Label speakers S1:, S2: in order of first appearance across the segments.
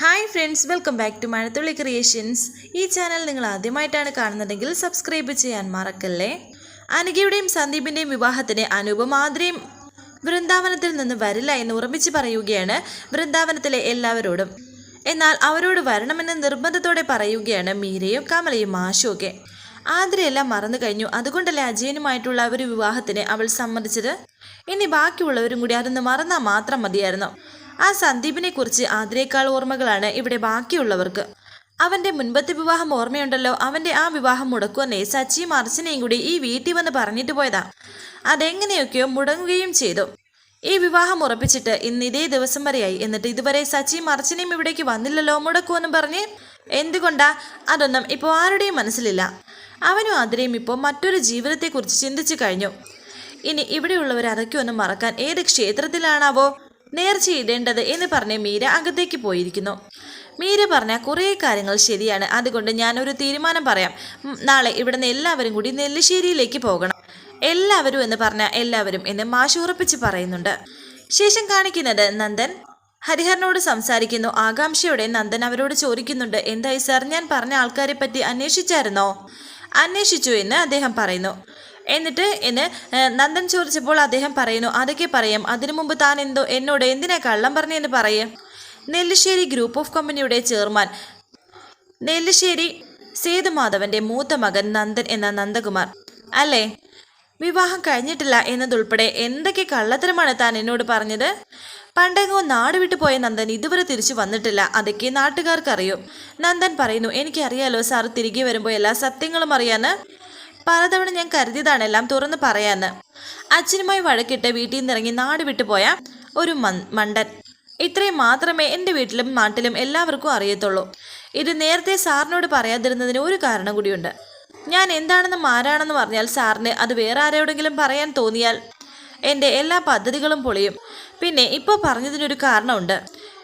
S1: Hi friends welcome back to Mazhathulli creations ഈ channel നിങ്ങൾ ആദ്യമായിട്ടാണ് കാണുന്നതെങ്കിൽ സബ്സ്ക്രൈബ് ചെയ്യാൻ മറക്കല്ലേ? അനുകയുടെയും സന്ദീപിന്റെയും വിവാഹത്തിന് അനൂപും മാതിരിയും വൃന്ദാവനത്തിൽ നിന്ന് വരില്ല എന്ന് ഉറപ്പിച്ച് പറയുകയാണ് വൃന്ദാവനത്തിലെ എല്ലാവരോടും. എന്നാൽ അവരോട് വരണമെന്ന് നിർബന്ധത്തോടെ പറയുകയാണ് മീരയും കമലയും ആശുവൊക്കെ ആതിരയെല്ലാം മറന്നു കഴിഞ്ഞു. അതുകൊണ്ടല്ലേ അജയനുമായിട്ടുള്ള ഒരു വിവാഹത്തിന് അവൾ സമ്മതിച്ചത്? ഇനി ബാക്കിയുള്ളവരും കൂടി അതൊന്ന് മറന്നാൽ മാത്രം മതിയായിരുന്നു. ആ സന്ദീപിനെ കുറിച്ച് ആതിരേക്കാൾ ഓർമ്മകളാണ് ഇവിടെ ബാക്കിയുള്ളവർക്ക്. അവന്റെ മുൻപത്തെ വിവാഹം ഓർമ്മയുണ്ടല്ലോ. അവന്റെ ആ വിവാഹം മുടക്കുവന്നെ സച്ചിയും അർച്ചനയും കൂടി ഈ വീട്ടിൽ വന്ന് പറഞ്ഞിട്ട് പോയതാ. അതെങ്ങനെയൊക്കെയോ മുടങ്ങുകയും ചെയ്തു. ഈ വിവാഹം ഉറപ്പിച്ചിട്ട് ഇന്ന് ഇതേ ദിവസം വരെയായി. എന്നിട്ട് ഇതുവരെ സച്ചിയും അർച്ചനയും ഇവിടേക്ക് വന്നില്ലല്ലോ മുടക്കുമെന്നും പറഞ്ഞ് എന്തുകൊണ്ടാ? അതൊന്നും ഇപ്പോൾ ആരുടെയും മനസ്സിലില്ല. അവനും ആതിരയും ഇപ്പോൾ മറ്റൊരു ജീവിതത്തെക്കുറിച്ച് ചിന്തിച്ചു കഴിഞ്ഞു. ഇനി ഇവിടെയുള്ളവർ അതൊക്കെ ഒന്നും മറക്കാൻ ഏത് ക്ഷേത്രത്തിലാണാവോ? നേർച്ചയിടേണ്ടത് എന്ന് പറഞ്ഞ് മീര അകത്തേക്ക് പോയിരിക്കുന്നു. മീര പറഞ്ഞ കുറേ കാര്യങ്ങൾ ശരിയാണ്. അതുകൊണ്ട് ഞാനൊരു തീരുമാനം പറയാം. നാളെ ഇവിടുന്ന് എല്ലാവരും കൂടി നെല്ലിശ്ശേരിയിലേക്ക് പോകണം. എല്ലാവരും എന്ന് പറഞ്ഞ എല്ലാവരും എന്ന് മാഷ് ഉറപ്പിച്ച് പറയുന്നുണ്ട്. ശേഷം കാണിക്കുന്നത് നന്ദൻ. ഹരിഹരനോട് സംസാരിക്കുന്നു. ആകാംക്ഷയോടെ നന്ദൻ അവരോട് ചോദിക്കുന്നുണ്ട് എന്തായി സാർ? ഞാൻ പറഞ്ഞ ആൾക്കാരെ പറ്റി അന്വേഷിച്ചായിരുന്നോ? അന്വേഷിച്ചു എന്ന് അദ്ദേഹം പറയുന്നു. എന്നിട്ട് എന്ന് നന്ദൻ ചോദിച്ചപ്പോൾ അദ്ദേഹം പറയുന്നു അതൊക്കെ പറയാം. അതിനു മുമ്പ് താൻ എന്തോ എന്നോട് എന്തിനാ കള്ളം പറഞ്ഞെന്ന് പറയേ. നെല്ലിശ്ശേരി ഗ്രൂപ്പ് ഓഫ് കമ്പനിയുടെ ചെയർമാൻ നെല്ലിശ്ശേരി സേതുമാധവന്റെ മൂത്ത മകൻ നന്ദൻ എന്ന നന്ദകുമാർ. അല്ലേ? വിവാഹം കഴിഞ്ഞിട്ടില്ല എന്നതുൾപ്പെടെ എന്തൊക്കെ കള്ളത്തരമാണ് താൻ എന്നോട് പറഞ്ഞത്? പണ്ടെങ്ങോ നാട് വിട്ടു പോയ നന്ദൻ ഇതുവരെ തിരിച്ചു വന്നിട്ടില്ല. അതൊക്കെ നാട്ടുകാർക്കറിയും. നന്ദൻ പറയുന്നു എനിക്കറിയാലോ സാർ തിരികെ വരുമ്പോൾ എല്ലാ സത്യങ്ങളും അറിയാന്ന്. പലതവണ ഞാൻ കരുതിയതാണ് എല്ലാം തുറന്ന് പറയാന്ന്. അച്ഛനുമായി വഴക്കിട്ട് വീട്ടിൽ നിന്ന് ഇറങ്ങി നാട് വിട്ടുപോയ ഒരു മണ്ടൻ. ഇത്രയും മാത്രമേ എന്റെ വീട്ടിലും നാട്ടിലും എല്ലാവർക്കും അറിയത്തുള്ളൂ. ഇത് നേരത്തെ സാറിനോട് പറയാതിരുന്നതിന് ഒരു കാരണം കൂടിയുണ്ട്. ഞാൻ എന്താണെന്ന് ആരാണെന്നും പറഞ്ഞാൽ സാറിന് അത് വേറെ ആരോടെങ്കിലും പറയാൻ തോന്നിയാൽ എന്റെ എല്ലാ പദ്ധതികളും പൊളിയും. പിന്നെ ഇപ്പോൾ പറഞ്ഞതിനൊരു കാരണമുണ്ട്.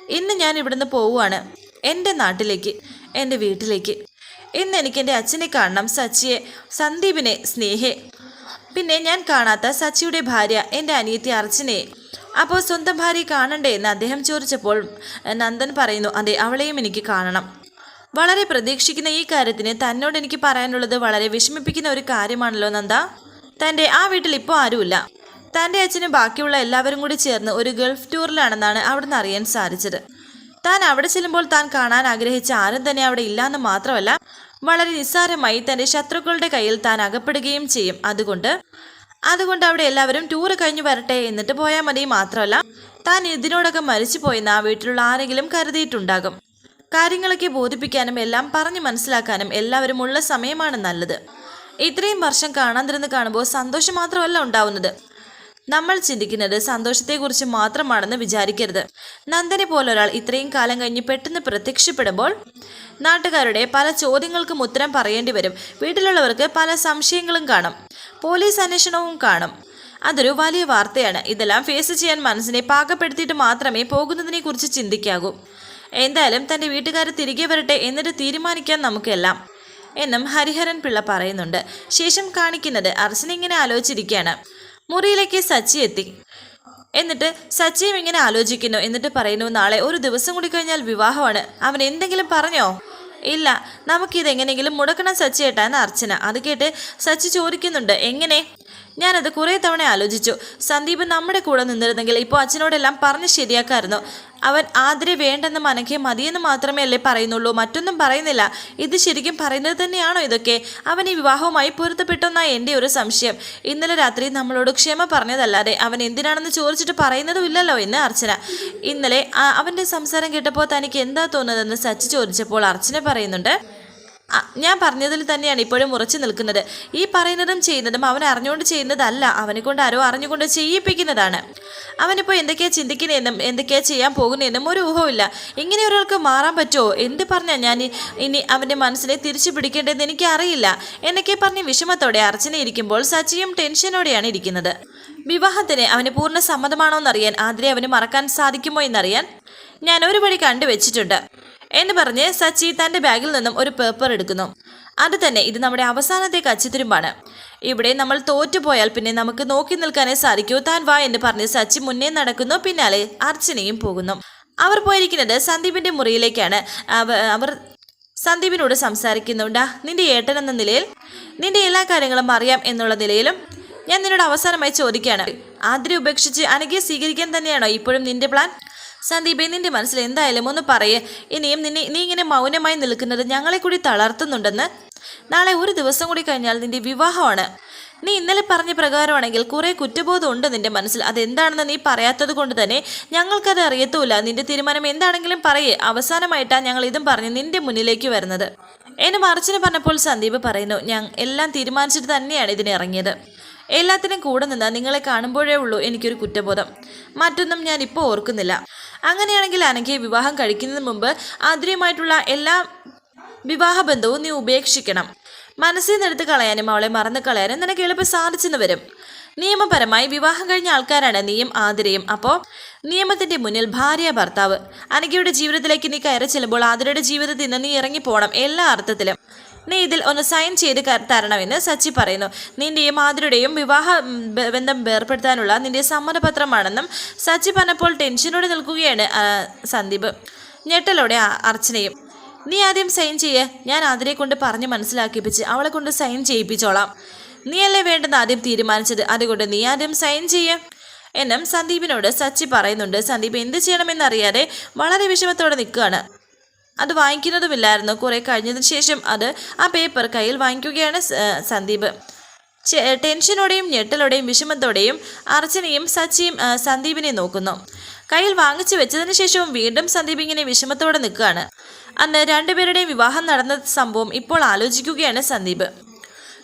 S1: ഇന്ന് ഞാൻ ഇവിടുന്ന് പോവുകയാണ്. എന്റെ നാട്ടിലേക്ക് എന്റെ വീട്ടിലേക്ക്. ഇന്ന് എനിക്ക് എന്റെ അച്ഛനെ കാണണം സച്ചിയെ സന്ദീപിനെ സ്നേഹെ. പിന്നെ ഞാൻ കാണാത്ത സച്ചിയുടെ ഭാര്യ എന്റെ അനിയത്തി അർച്ചനയെ. അപ്പോൾ സ്വന്തം ഭാര്യ കാണണ്ടേ എന്ന് അദ്ദേഹം ചോദിച്ചപ്പോൾ നന്ദൻ പറയുന്നു അതെ അവളെയും എനിക്ക് കാണണം. വളരെ പ്രതീക്ഷിക്കുന്ന ഈ കാര്യത്തിന് തന്നോട് എനിക്ക് പറയാനുള്ളത് വളരെ വിഷമിപ്പിക്കുന്ന ഒരു കാര്യമാണല്ലോ നന്ദ. തന്റെ ആ വീട്ടിൽ ഇപ്പോൾ ആരുമില്ല. തന്റെ അച്ഛനും ബാക്കിയുള്ള എല്ലാവരും കൂടി ചേർന്ന് ഒരു ഗൾഫ് ടൂറിലാണെന്നാണ് അവിടുന്ന് അറിയാൻ സാധിച്ചത്. താൻ അവിടെ ചെല്ലുമ്പോൾ താൻ കാണാൻ ആഗ്രഹിച്ച ആരും തന്നെ അവിടെ ഇല്ലാന്ന് മാത്രമല്ല വളരെ നിസ്സാരമായി തന്റെ ശത്രുക്കളുടെ കയ്യിൽ താൻ അകപ്പെടുകയും ചെയ്യും. അതുകൊണ്ട് അതുകൊണ്ട് അവിടെ എല്ലാവരും ടൂർ കഴിഞ്ഞു വരട്ടെ എന്നിട്ട് പോയാൽ മതി മാത്രമല്ല താൻ ഇതിനോടൊക്കെ മരിച്ചു പോയെന്ന് ആ വീട്ടിലുള്ള ആരെങ്കിലും കരുതിയിട്ടുണ്ടാകും. കാര്യങ്ങളൊക്കെ ബോധിപ്പിക്കാനും എല്ലാം പറഞ്ഞു മനസ്സിലാക്കാനും എല്ലാവരും ഉള്ള സമയമാണ് നല്ലത്. ഇത്രയും വർഷം കാണാതിരുന്ന് കാണുമ്പോൾ സന്തോഷം മാത്രമല്ല ഉണ്ടാവുന്നത്. നമ്മൾ ചിന്തിക്കുന്നത് സന്തോഷത്തെക്കുറിച്ച് മാത്രമാണെന്ന് വിചാരിക്കരുത്. നന്ദനെ പോലൊരാൾ ഇത്രയും കാലം കഴിഞ്ഞ് പെട്ടെന്ന് പ്രത്യക്ഷപ്പെടുമ്പോൾ നാട്ടുകാരുടെ പല ചോദ്യങ്ങൾക്കും ഉത്തരം പറയേണ്ടി വരും. വീട്ടിലുള്ളവർക്ക് പല സംശയങ്ങളും കാണും. പോലീസ് അന്വേഷണവും കാണും. അതൊരു വലിയ വാർത്തയാണ്. ഇതെല്ലാം ഫേസ് ചെയ്യാൻ മനസ്സിനെ പാകപ്പെടുത്തിയിട്ട് മാത്രമേ പോകുന്നതിനെക്കുറിച്ച് ചിന്തിക്കാകൂ എന്തായാലും തന്റെ വീട്ടുകാർ തിരികെ വരട്ടെ എന്നിട്ട് തീരുമാനിക്കാൻ നമുക്കെല്ലാം എന്നും ഹരിഹരൻ പിള്ള പറയുന്നുണ്ട്. ശേഷം കാണിക്കുന്നത് അർച്ചന ഇങ്ങനെ ആലോചിച്ചിരിക്കുകയാണ്. മുറിയിലേക്ക് സച്ചി എത്തി. എന്നിട്ട് സച്ചിയും ഇങ്ങനെ ആലോചിക്കുന്നു. എന്നിട്ട് പറയുന്നു നാളെ ഒരു ദിവസം കൂടി കഴിഞ്ഞാൽ വിവാഹമാണ്. അവൻ എന്തെങ്കിലും പറഞ്ഞോ? ഇല്ല നമുക്കിതെങ്ങനെയെങ്കിലും മുടക്കണം സച്ചി ഏട്ടാ എന്ന് അർച്ചന. അത് കേട്ട് സച്ചി ചോദിക്കുന്നുണ്ട് എങ്ങനെ? ഞാനത് കുറേ തവണ ആലോചിച്ചു. സന്ദീപ് നമ്മുടെ കൂടെ നിന്നിരുന്നെങ്കിൽ ഇപ്പോൾ അച്ഛനോടെല്ലാം പറഞ്ഞ് ശരിയാക്കായിരുന്നു. അവൻ ആതിരെ വേണ്ടെന്ന് മനക്കെ മതിയെന്ന് മാത്രമേ അല്ലേ പറയുന്നുള്ളൂ. മറ്റൊന്നും പറയുന്നില്ല. ഇത് ശരിക്കും പറയുന്നത് തന്നെയാണോ ഇതൊക്കെ? അവൻ ഈ വിവാഹവുമായി പൊരുത്തപ്പെട്ടെന്നാണ് എന്റെ ഒരു സംശയം. ഇന്നലെ രാത്രി നമ്മളോട് ക്ഷമ പറഞ്ഞതല്ലാതെ അവൻ എന്തിനാണെന്ന് ചോദിച്ചിട്ട് പറയുന്നതും ഇല്ലല്ലോ എന്ന് അർച്ചന. ഇന്നലെ അവന്റെ സംസാരം കേട്ടപ്പോൾ തനിക്ക് എന്താ തോന്നുന്നതെന്ന് സച്ചി ചോദിച്ചപ്പോൾ അർച്ചന പറയുന്നുണ്ട് ഞാൻ പറഞ്ഞതിൽ തന്നെയാണ് ഇപ്പോഴും ഉറച്ചു നിൽക്കുന്നത്. ഈ പറയുന്നതും ചെയ്യുന്നതും അവൻ അറിഞ്ഞുകൊണ്ട് ചെയ്യുന്നതല്ല. അവനെ കൊണ്ട് ആരോ അറിഞ്ഞുകൊണ്ട് ചെയ്യിപ്പിക്കുന്നതാണ്. അവനിപ്പോൾ എന്തൊക്കെയാ ചിന്തിക്കുന്നതെന്നും എന്തൊക്കെയാ ചെയ്യാൻ പോകുന്നതെന്നും ഒരു ഊഹമില്ല ഇങ്ങനെ ഒരാൾക്ക് മാറാൻ പറ്റുമോ? എന്ത് പറഞ്ഞാൽ ഞാൻ ഇനി അവന്റെ മനസ്സിനെ തിരിച്ചു പിടിക്കേണ്ടതെന്ന് എനിക്ക് അറിയില്ല എന്നൊക്കെ പറഞ്ഞ് വിഷമത്തോടെ അർച്ചന ഇരിക്കുമ്പോൾ സച്ചിയും ടെൻഷനോടെയാണ് ഇരിക്കുന്നത്. വിവാഹത്തിന് അവന് പൂർണ സമ്മതമാണോ എന്നറിയാൻ ആതിരെ അവന് മറക്കാൻ സാധിക്കുമോ എന്നറിയാൻ ഞാൻ ഒരു വഴി കണ്ടുവച്ചിട്ടുണ്ട്. എന്ന് പറഞ്ഞ് സച്ചി തന്റെ ബാഗിൽ നിന്നും ഒരു പേപ്പർ എടുക്കുന്നു. അത് തന്നെ ഇത് നമ്മുടെ അവസാനത്തെ കച്ചിത്തിരുമ്പാണ്. ഇവിടെ നമ്മൾ തോറ്റുപോയാൽ പിന്നെ നമുക്ക് നോക്കി നിൽക്കാനേ സാധിക്കൂ. താൻ വാ എന്ന് പറഞ്ഞ് സച്ചി മുന്നേ നടക്കുന്നു. പിന്നാലെ അർച്ചനയും പോകുന്നു. അവർ പോയിരിക്കുന്നത് സന്ദീപിന്റെ മുറിയിലേക്കാണ്. അവർ സന്ദീപിനോട് സംസാരിക്കുന്നുണ്ട് നിന്റെ ഏട്ടൻ എന്ന നിലയിൽ നിന്റെ എല്ലാ കാര്യങ്ങളും അറിയാം എന്നുള്ള നിലയിലും ഞാൻ നിന്നോട് അവസാനമായി ചോദിക്കുകയാണ്. ആദ്യം ഉപേക്ഷിച്ച് അനഘയെ സ്വീകരിക്കാൻ തന്നെയാണോ ഇപ്പോഴും നിന്റെ പ്ലാൻ സന്ദീപെ നിന്റെ മനസ്സിൽ എന്തായാലും ഒന്ന് പറയേ. ഇനിയും നിന്നെ നീ ഇങ്ങനെ മൗനമായി നിൽക്കുന്നത് ഞങ്ങളെ കൂടി തളർത്തുന്നുണ്ടെന്ന്. നാളെ ഒരു ദിവസം കൂടി കഴിഞ്ഞാൽ നിന്റെ വിവാഹമാണ്. നീ ഇന്നലെ പറഞ്ഞ പ്രകാരമാണെങ്കിൽ കുറേ കുറ്റബോധം ഉണ്ട് നിന്റെ മനസ്സിൽ. അതെന്താണെന്ന് നീ പറയാത്തത് കൊണ്ട് തന്നെ ഞങ്ങൾക്കത് അറിയത്തുമില്ല. നിന്റെ തീരുമാനം എന്താണെങ്കിലും പറയേ. അവസാനമായിട്ടാണ് ഞങ്ങൾ ഇതും പറഞ്ഞ് നിന്റെ മുന്നിലേക്ക് വരുന്നത്. എന്നെ മറിച്ചിന് പറഞ്ഞപ്പോൾ സന്ദീപ് പറയുന്നു ഞാൻ എല്ലാം തീരുമാനിച്ചിട്ട് തന്നെയാണ് ഇതിന് ഇറങ്ങിയത്. എല്ലാത്തിനും കൂടെ നിന്ന് നിങ്ങളെ കാണുമ്പോഴേ ഉള്ളൂ എനിക്കൊരു കുറ്റബോധം. മറ്റൊന്നും ഞാൻ ഇപ്പോൾ ഓർക്കുന്നില്ല. അങ്ങനെയാണെങ്കിൽ അനഘയെ വിവാഹം കഴിക്കുന്നതിന് മുമ്പ് ആതിരയുമായിട്ടുള്ള എല്ലാ വിവാഹബന്ധവും നീ ഉപേക്ഷിക്കണം. മനസ്സിൽ നിന്നെടുത്ത് കളയാനും അവളെ മറന്നു കളയാനും നിനക്ക് എളുപ്പം സാധിച്ചെന്ന് വരും. നിയമപരമായി വിവാഹം കഴിഞ്ഞ ആൾക്കാരാണ് നീയും ആതിരയും അപ്പോൾ നിയമത്തിന്റെ മുന്നിൽ ഭാര്യ ഭർത്താവ്. അനഘയുടെ ജീവിതത്തിലേക്ക് നീ കയറി ചെല്ലുമ്പോൾ ആതിരയുടെ ജീവിതത്തിൽ നിന്ന് നീ ഇറങ്ങിപ്പോണം എല്ലാ അർത്ഥത്തിലും. നീ ഇതിൽ ഒന്ന് സൈൻ ചെയ്ത് തരണമെന്ന് സച്ചി പറയുന്നു. നിന്റെയും ആതിരയുടെയും വിവാഹ ബന്ധം ഏർപ്പെടുത്താനുള്ള നിന്റെ സമ്മതപത്രമാണെന്നും സച്ചി പറഞ്ഞപ്പോൾ ടെൻഷനോടെ നിൽക്കുകയാണ് സന്ദീപ്. ഞെട്ടലോടെ അർച്ചനയും. നീ ആദ്യം സൈൻ ചെയ്യേ. ഞാൻ ആതിരയെ കൊണ്ട് പറഞ്ഞ് മനസ്സിലാക്കിപ്പിച്ച് അവളെ കൊണ്ട് സൈൻ ചെയ്യിപ്പിച്ചോളാം. നീയല്ലേ വേണ്ടെന്ന് ആദ്യം തീരുമാനിച്ചത്? അതുകൊണ്ട് നീ ആദ്യം സൈൻ ചെയ്യേ. എന്നും സന്ദീപിനോട് സച്ചി പറയുന്നുണ്ട്. സന്ദീപ് എന്ത് ചെയ്യണമെന്നറിയാതെ വളരെ വിഷമത്തോടെ നിൽക്കുകയാണ്. അത് വാങ്ങിക്കുന്നതുമില്ലായിരുന്നു. കുറെ കഴിഞ്ഞതിന് ശേഷം അത് ആ പേപ്പർ കയ്യിൽ വാങ്ങിക്കുകയാണ് സന്ദീപ്. ടെൻഷനോടെയും ഞെട്ടലോടെയും വിഷമത്തോടെയും അർച്ചനയും സച്ചിയും സന്ദീപിനെ നോക്കുന്നു. കയ്യിൽ വാങ്ങിച്ചു വെച്ചതിന് ശേഷവും വീണ്ടും സന്ദീപ് ഇങ്ങനെ വിഷമത്തോടെ നിൽക്കുകയാണ്. അന്ന് രണ്ടുപേരുടെയും വിവാഹം നടന്ന സംഭവം ഇപ്പോൾ ആലോചിക്കുകയാണ് സന്ദീപ്.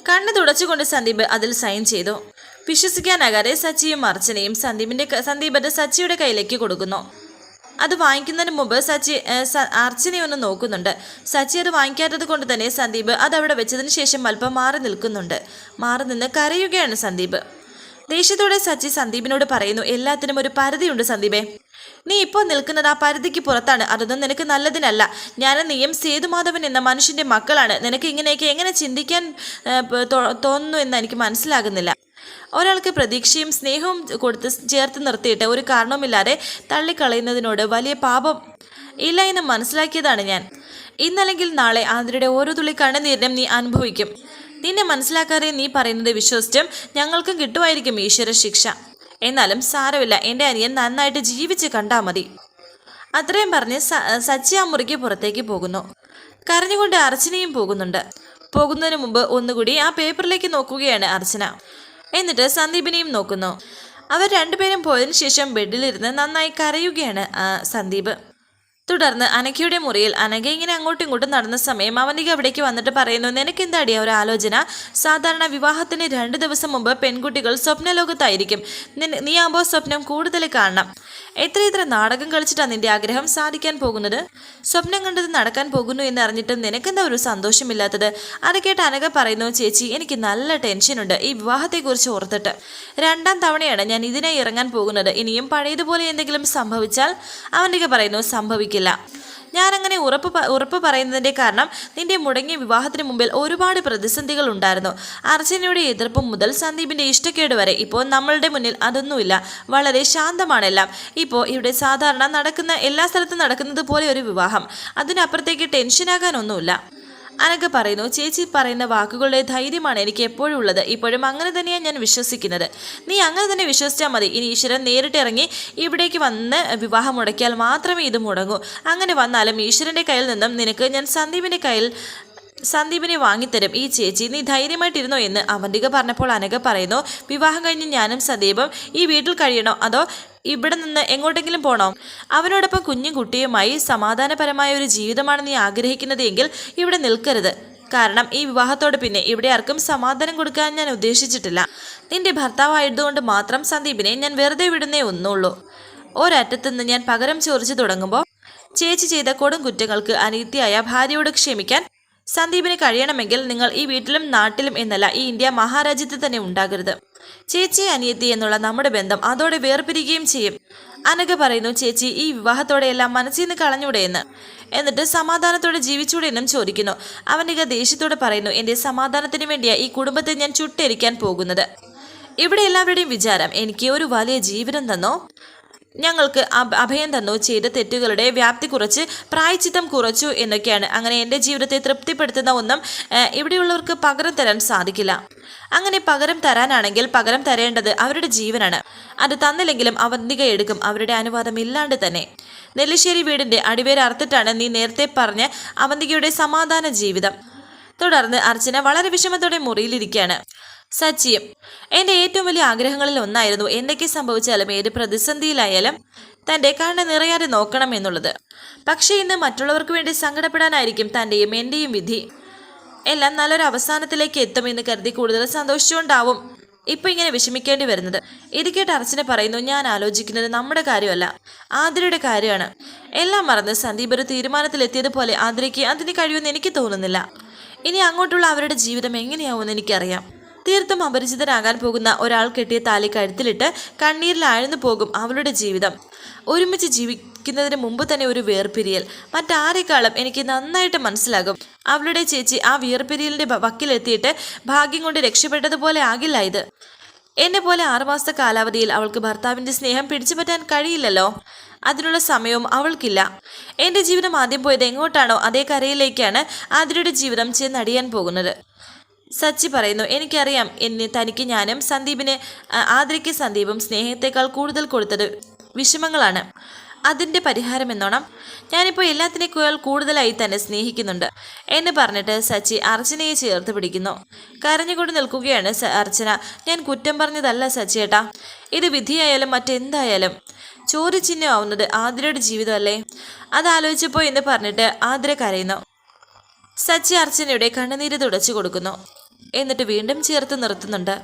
S1: കണ്ണ് തുടച്ചുകൊണ്ട് സന്ദീപ് അതിൽ സൈൻ ചെയ്തു. വിശ്വസിക്കാനാകാതെ സച്ചിയും അർച്ചനയും സന്ദീപിന്റെ സന്ദീപ് സച്ചിയുടെ കയ്യിലേക്ക് കൊടുക്കുന്നു. അത് വാങ്ങിക്കുന്നതിന് മുമ്പ് സച്ചി അർച്ചനെ ഒന്ന് നോക്കുന്നുണ്ട്. സച്ചി അത് വാങ്ങിക്കാത്തത് കൊണ്ട് തന്നെ സന്ദീപ് അത് അവിടെ വെച്ചതിന് ശേഷം അല്പം മാറി നിൽക്കുന്നുണ്ട്. മാറി നിന്ന് കരയുകയാണ് സന്ദീപ്. ദേഷ്യത്തോടെ സച്ചി സന്ദീപിനോട് പറയുന്നു എല്ലാത്തിനും ഒരു പരിധിയുണ്ട് സന്ദീപേ. നീ ഇപ്പോൾ നിൽക്കുന്നത് ആ പരിധിക്ക് പുറത്താണ്. അതൊന്നും നിനക്ക് നല്ലതിനല്ല. ഞാൻ നീയും സേതുമാധവൻ എന്ന മനുഷ്യന്റെ മക്കളാണ്. നിനക്ക് ഇങ്ങനെയൊക്കെ എങ്ങനെ ചിന്തിക്കാൻ തോന്നുന്നു എന്ന് എനിക്ക് മനസ്സിലാകുന്നില്ല. ഒരാൾക്ക് പ്രതീക്ഷയും സ്നേഹവും കൊടുത്ത് ചേർത്ത് നിർത്തിയിട്ട് ഒരു കാരണവുമില്ലാതെ തള്ളിക്കളയുന്നതിനോട് വലിയ പാപം ഇല്ല എന്ന് മനസ്സിലാക്കിയതാണ് ഞാൻ. ഇന്നല്ലെങ്കിൽ നാളെ ആതിരയുടെ ഓരോ തുള്ളി കണ്ണുനീരിനും നീ അനുഭവിക്കും. നിന്നെ മനസ്സിലാക്കാതെ നീ പറയുന്നത് വിശ്വസിച്ചും ഞങ്ങൾക്കും കിട്ടുമായിരിക്കും ഈശ്വര ശിക്ഷ. എന്നാലും സാരമില്ല എന്റെ അനിയൻ നന്നായിട്ട് ജീവിച്ച് കണ്ടാൽ മതി. അത്രയും പറഞ്ഞ് സച്ചി ആ മുറിക്ക് പുറത്തേക്ക് പോകുന്നു. കരഞ്ഞുകൊണ്ട് അർച്ചനയും പോകുന്നുണ്ട്. പോകുന്നതിന് മുമ്പ് ഒന്നുകൂടി ആ പേപ്പറിലേക്ക് നോക്കുകയാണ് അർച്ചന. എന്നിട്ട് സന്ദീപിനെയും നോക്കുന്നു. അവർ രണ്ടുപേരും പോയതിനു ശേഷം ബെഡിലിരുന്ന് നന്നായി കരയുകയാണ് സന്ദീപ്. തുടർന്ന് അനഘയുടെ മുറിയിൽ അനഘ ഇങ്ങനെ അങ്ങോട്ടും ഇങ്ങോട്ടും നടന്ന സമയം അവനിക അവിടേക്ക് വന്നിട്ട് പറയുന്നു നിനക്ക് എന്താടിയ ഒരു ആലോചന? സാധാരണ വിവാഹത്തിന് രണ്ട് ദിവസം മുമ്പ് പെൺകുട്ടികൾ സ്വപ്നലോകത്തായിരിക്കും. നീ ആകുമ്പോൾ സ്വപ്നം കൂടുതൽ കാണണം. എത്ര എത്ര നാടകം കളിച്ചിട്ടാണ് നിന്റെ ആഗ്രഹം സാധിക്കാൻ പോകുന്നത്? സ്വപ്നം കണ്ടത് നടക്കാൻ പോകുന്നു എന്ന് അറിഞ്ഞിട്ട് നിനക്കെന്താ ഒരു സന്തോഷമില്ലാത്തത്? അത് കേട്ട് അനഘ പറയുന്നു ചേച്ചി എനിക്ക് നല്ല ടെൻഷനുണ്ട് ഈ വിവാഹത്തെക്കുറിച്ച് ഓർത്തിട്ട്. രണ്ടാം തവണയാണ് ഞാൻ ഇതിനായി ഇറങ്ങാൻ പോകുന്നത്. ഇനിയും പഴയതുപോലെ എന്തെങ്കിലും സംഭവിച്ചാൽ? അവന്റെ പറയുന്നു സംഭവിക്കില്ല ഞാനങ്ങനെ ഉറപ്പ് ഉറപ്പ് പറയുന്നതിന്റെ കാരണം നിന്റെ മുടങ്ങിയ വിവാഹത്തിന് മുമ്പിൽ ഒരുപാട് പ്രതിസന്ധികൾ ഉണ്ടായിരുന്നു. അർച്ചനയുടെ എതിർപ്പ് മുതൽ സന്ദീപിന്റെ ഇഷ്ടക്കേട് വരെ ഇപ്പോൾ നമ്മളുടെ മുന്നിൽ അതൊന്നുമില്ല. വളരെ ശാന്തമാണെല്ലാം ഇപ്പോൾ ഇവിടെ സാധാരണ നടക്കുന്ന എല്ലാ സ്ഥലത്തും നടക്കുന്നത് പോലെ ഒരു വിവാഹം. അതിനപ്പുറത്തേക്ക് ടെൻഷനാകാനൊന്നുമില്ല. അനഘ പറയുന്നു ചേച്ചി പറയുന്ന വാക്കുകളുടെ ധൈര്യമാണ് എനിക്ക് എപ്പോഴും ഉള്ളത്. ഇപ്പോഴും അങ്ങനെ തന്നെയാണ് ഞാൻ വിശ്വസിക്കുന്നത്. നീ അങ്ങനെ തന്നെ വിശ്വസിച്ചാൽ മതി. ഇനി ഈശ്വരൻ നേരിട്ട് ഇറങ്ങി ഇവിടേക്ക് വന്ന് വിവാഹം മുടക്കിയാൽ മാത്രമേ ഇത് മുടങ്ങൂ. അങ്ങനെ വന്നാലും ഈശ്വരന്റെ കയ്യിൽ നിന്നും നിനക്ക് ഞാൻ സന്ദീപിന്റെ കയ്യിൽ സന്ദീപിനെ വാങ്ങിത്തരും. ഈ ചേച്ചി നീ ധൈര്യമായിട്ടിരുന്നോ എന്ന് അവന്തിക പറഞ്ഞപ്പോൾ അനഘ പറയുന്നു വിവാഹം കഴിഞ്ഞ് ഞാനും സന്ദീപും ഈ വീട്ടിൽ കഴിയണോ? അതോ ഇവിടെ നിന്ന് എങ്ങോട്ടെങ്കിലും പോണോ? അവനോടൊപ്പം കുഞ്ഞും കുട്ടിയുമായി സമാധാനപരമായ ഒരു ജീവിതമാണ് നീ ആഗ്രഹിക്കുന്നത് എങ്കിൽ ഇവിടെ നിൽക്കരുത്. കാരണം ഈ വിവാഹത്തോട് പിന്നെ ഇവിടെ ആർക്കും സമാധാനം കൊടുക്കാൻ ഞാൻ ഉദ്ദേശിച്ചിട്ടില്ല. നിന്റെ ഭർത്താവായതുകൊണ്ട് മാത്രം സന്ദീപിനെ ഞാൻ വെറുതെ വിടുന്നേ ഒന്നുള്ളൂ. ഒരറ്റത്തുനിന്ന് ഞാൻ പകരം ചോദിച്ചു തുടങ്ങുമ്പോൾ ചേച്ചി ചെയ്ത കൊടും കുറ്റങ്ങൾക്ക് അനീതിയായ ഭാര്യയോട് ക്ഷമിക്കാൻ സന്ദീപിന് കഴിയണമെങ്കിൽ നിങ്ങൾ ഈ വീട്ടിലും നാട്ടിലും എന്നല്ല ഈ ഇന്ത്യ മഹാരാജ്യത്ത് തന്നെ ഉണ്ടാകരുത്. ചേച്ചി അനിയത്തി എന്നുള്ള നമ്മുടെ ബന്ധം അതോടെ വേർപിരിക്കുകയും ചെയ്യും. അനഘ പറയുന്നു ചേച്ചി ഈ വിവാഹത്തോടെ എല്ലാം മനസ്സിൽ നിന്ന് കളഞ്ഞൂടെ എന്ന് എന്നിട്ട് സമാധാനത്തോടെ ജീവിച്ചൂടെ എന്നും ചോദിക്കുന്നു. അവനിക ദേഷ്യത്തോടെ പറയുന്നു എന്റെ സമാധാനത്തിന് വേണ്ടിയാണ് ഈ കുടുംബത്തെ ഞാൻ ചുട്ടരിക്കാൻ പോകുന്നത്. ഇവിടെ എല്ലാവരുടെയും വിചാരം എനിക്ക് ഒരു വലിയ ജീവിതം തന്നോ? ഞങ്ങൾക്ക് അഭ- അഭയം തന്നു. ചെയ്ത തെറ്റുകളുടെ വ്യാപ്തി കുറച്ച് പ്രായച്ചിത്തം കുറച്ചു എന്നൊക്കെയാണ്. അങ്ങനെ എന്റെ ജീവിതത്തെ തൃപ്തിപ്പെടുത്തുന്ന ഒന്നും ഇവിടെയുള്ളവർക്ക് പകരം തരാൻ സാധിക്കില്ല. അങ്ങനെ പകരം തരാനാണെങ്കിൽ പകരം തരേണ്ടത് അവരുടെ ജീവനാണ്. അത് തന്നില്ലെങ്കിലും അവന്തിക എടുക്കും. അവരുടെ അനുവാദം ഇല്ലാണ്ട് തന്നെ. നെല്ലിശ്ശേരി വീടിന്റെ അടിവേര് അറുത്തിട്ടാണ് നീ നേരത്തെ പറഞ്ഞ അവന്തികയുടെ സമാധാന ജീവിതം. തുടർന്ന് അർച്ചന വളരെ വിഷമത്തോടെ മുറിയിലിരിക്കുകയാണ്. സച്ചിയും എന്റെ ഏറ്റവും വലിയ ആഗ്രഹങ്ങളിൽ ഒന്നായിരുന്നു എന്തൊക്കെ സംഭവിച്ചാലും ഏത് പ്രതിസന്ധിയിലായാലും തന്റെ കണ്ണ് നിറയാതെ നോക്കണം എന്നുള്ളത്. പക്ഷേ ഇന്ന് മറ്റുള്ളവർക്ക് വേണ്ടി സങ്കടപ്പെടാനായിരിക്കും തന്റെയും എന്റെയും വിധി. എല്ലാം നല്ലൊരു അവസാനത്തിലേക്ക് എത്തുമെന്ന് കരുതി കൂടുതൽ സന്തോഷിച്ചുകൊണ്ടാവും ഇപ്പൊ ഇങ്ങനെ വിഷമിക്കേണ്ടി വരുന്നത്. ഇത് കേട്ട് അർച്ചന പറയുന്നു ഞാൻ ആലോചിക്കുന്നത് നമ്മുടെ കാര്യമല്ല. ആതിരയുടെ കാര്യമാണ്. എല്ലാം മറന്ന് സന്ദീപ് ഒരു തീരുമാനത്തിലെത്തിയതുപോലെ ആതിരയ്ക്ക് അതിന് കഴിയുമെന്ന് എനിക്ക് തോന്നുന്നില്ല. ഇനി അങ്ങോട്ടുള്ള അവരുടെ ജീവിതം എങ്ങനെയാവുമെന്ന് എനിക്കറിയാം. തീർത്തും അപരിചിതരാകാൻ പോകുന്ന ഒരാൾ കെട്ടിയ താലി കഴുത്തിലിട്ട് കണ്ണീരിൽ ആഴ്ന്നു പോകും അവളുടെ ജീവിതം. ഒരുമിച്ച് ജീവിക്കുന്നതിന് മുമ്പ് തന്നെ ഒരു വേർപിരിയൽ. മറ്റാരെക്കാളും എനിക്ക് നന്നായിട്ട് മനസ്സിലാകും. അവളുടെ ചേച്ചി ആ വേർപിരിയലിന്റെ വക്കിലെത്തിയിട്ട് ഭാഗ്യം കൊണ്ട് രക്ഷപ്പെട്ടതുപോലെ ആകില്ല ഇത്. എന്നെ പോലെ ആറുമാസത്തെ കാലാവധിയിൽ അവൾക്ക് ഭർത്താവിന്റെ സ്നേഹം പിടിച്ചുപറ്റാൻ കഴിയില്ലല്ലോ. അതിനുള്ള സമയവും അവൾക്കില്ല. എന്റെ ജീവിതം ആദ്യം പോയത് എങ്ങോട്ടാണോ അതേ കരയിലേക്കാണ് ആതിരയുടെ ജീവിതം ചെന്നടിയാൻ പോകുന്നത്. സച്ചി പറയുന്നു എനിക്കറിയാം എന്നെ തനിക്ക് ഞാനും സന്ദീപിന് ആ, ആതിരയ്ക്ക് സന്ദീപും സ്നേഹത്തെക്കാൾ കൂടുതൽ കൊടുത്തത് വിഷമങ്ങളാണ്. അതിന്റെ പരിഹാരം എന്നോണം. ഞാനിപ്പോൾ എല്ലാത്തിനേക്കാൾ കൂടുതലായി തന്നെ സ്നേഹിക്കുന്നുണ്ട് എന്ന് പറഞ്ഞിട്ട് സച്ചി അർച്ചനയെ ചേർത്ത് പിടിക്കുന്നു. കരഞ്ഞുകൊണ്ട് നിൽക്കുകയാണ് അർച്ചന. ഞാൻ കുറ്റം പറഞ്ഞതല്ല സച്ചിയേട്ടാ. ഇത് വിധിയായാലും മറ്റെന്തായാലും ചോദ്യചിഹ്നമാവുന്നത് ആതിരയുടെ ജീവിതമല്ലേ? അതാലോചിച്ചപ്പോൾ എന്ന് പറഞ്ഞിട്ട് ആതിര കരയുന്നു. സച്ചി അർച്ചനയുടെ കണ്ണുനീര് തുടച്ചു കൊടുക്കുന്നു. എന്നിട്ട് വീണ്ടും ചേർത്ത് നിർത്തുന്നുണ്ട്.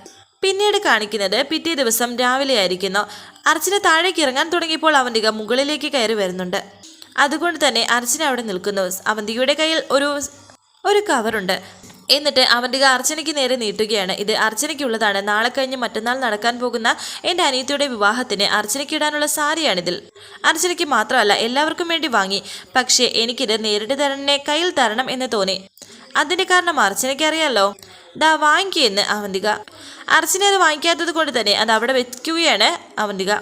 S1: പിന്നീട് കാണിക്കുന്നത് പിറ്റേ ദിവസം രാവിലെ ആയിരിക്കുന്നു. അർച്ചന താഴേക്ക് ഇറങ്ങാൻ തുടങ്ങിയപ്പോൾ അവന്തിക മുകളിലേക്ക് കയറി വരുന്നുണ്ട്. അതുകൊണ്ട് തന്നെ അർച്ചന അവിടെ നിൽക്കുന്നു. അവന്തികയുടെ കയ്യിൽ ഒരു ഒരു കവറുണ്ട്. എന്നിട്ട് അവന്റെ അർച്ചനയ്ക്ക് നേരെ നീട്ടുകയാണ്. ഇത് അർച്ചനയ്ക്കുള്ളതാണ്. നാളെ കഴിഞ്ഞ് മറ്റന്നാൾ നടക്കാൻ പോകുന്ന എന്റെ അനിയത്തിയുടെ വിവാഹത്തിന് അർച്ചനയ്ക്ക് ഇടാനുള്ള സാരിയാണിതിൽ. അർച്ചനയ്ക്ക് മാത്രമല്ല എല്ലാവർക്കും വേണ്ടി വാങ്ങി. പക്ഷേ എനിക്കിത് നേരിട്ട് തരണേ കയ്യിൽ തരണം എന്ന് തോന്നി. അതിന്റെ കാരണം അർച്ചനയ്ക്ക് അറിയാമല്ലോ ദാ വാങ്ങിക്കുമെന്ന് അവന്തിക. അർച്ചന അത് വാങ്ങിക്കാത്തത് കൊണ്ട് തന്നെ അത് അവിടെ വെക്കുകയാണ് അവന്തിക.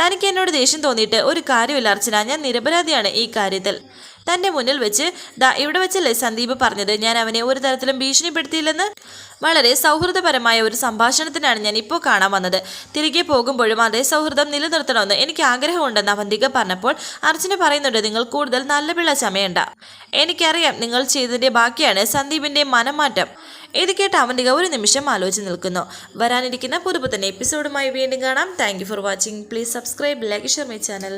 S1: തനിക്ക് എന്നോട് ദേഷ്യം തോന്നിയിട്ട് ഒരു കാര്യമില്ല അർച്ചന ഞാൻ നിരപരാധിയാണ് ഈ കാര്യത്തിൽ. തന്റെ മുന്നിൽ വെച്ച് ദാ ഇവിടെ വെച്ചല്ലേ സന്ദീപ് പറഞ്ഞത്. ഞാൻ അവനെ ഒരു തരത്തിലും ഭീഷണിപ്പെടുത്തിയില്ലെന്ന്? വളരെ സൗഹൃദപരമായ ഒരു സംഭാഷണത്തിനാണ് ഞാൻ ഇപ്പോൾ കാണാൻ വന്നത്. തിരികെ പോകുമ്പോഴും അതേ സൗഹൃദം നിലനിർത്തണമെന്ന് എനിക്ക് ആഗ്രഹമുണ്ടെന്ന് അവന്തിക പറഞ്ഞപ്പോൾ അർച്ചന പറയുന്നുണ്ട് നിങ്ങൾ കൂടുതൽ നല്ല പിള്ള ചമയണ്ട. എനിക്കറിയാം നിങ്ങൾ ചെയ്തതിന്റെ ബാക്കിയാണ് സന്ദീപിന്റെ മനംമാറ്റം. ഇത് കേട്ട് അവന്തിക ഒരു നിമിഷം ആലോചിച്ച് നിൽക്കുന്നു. വരാനിരിക്കുന്ന പുതുപുത്തൻ എപ്പിസോഡുമായി വീണ്ടും കാണാം. Thank for watching please subscribe like share my channel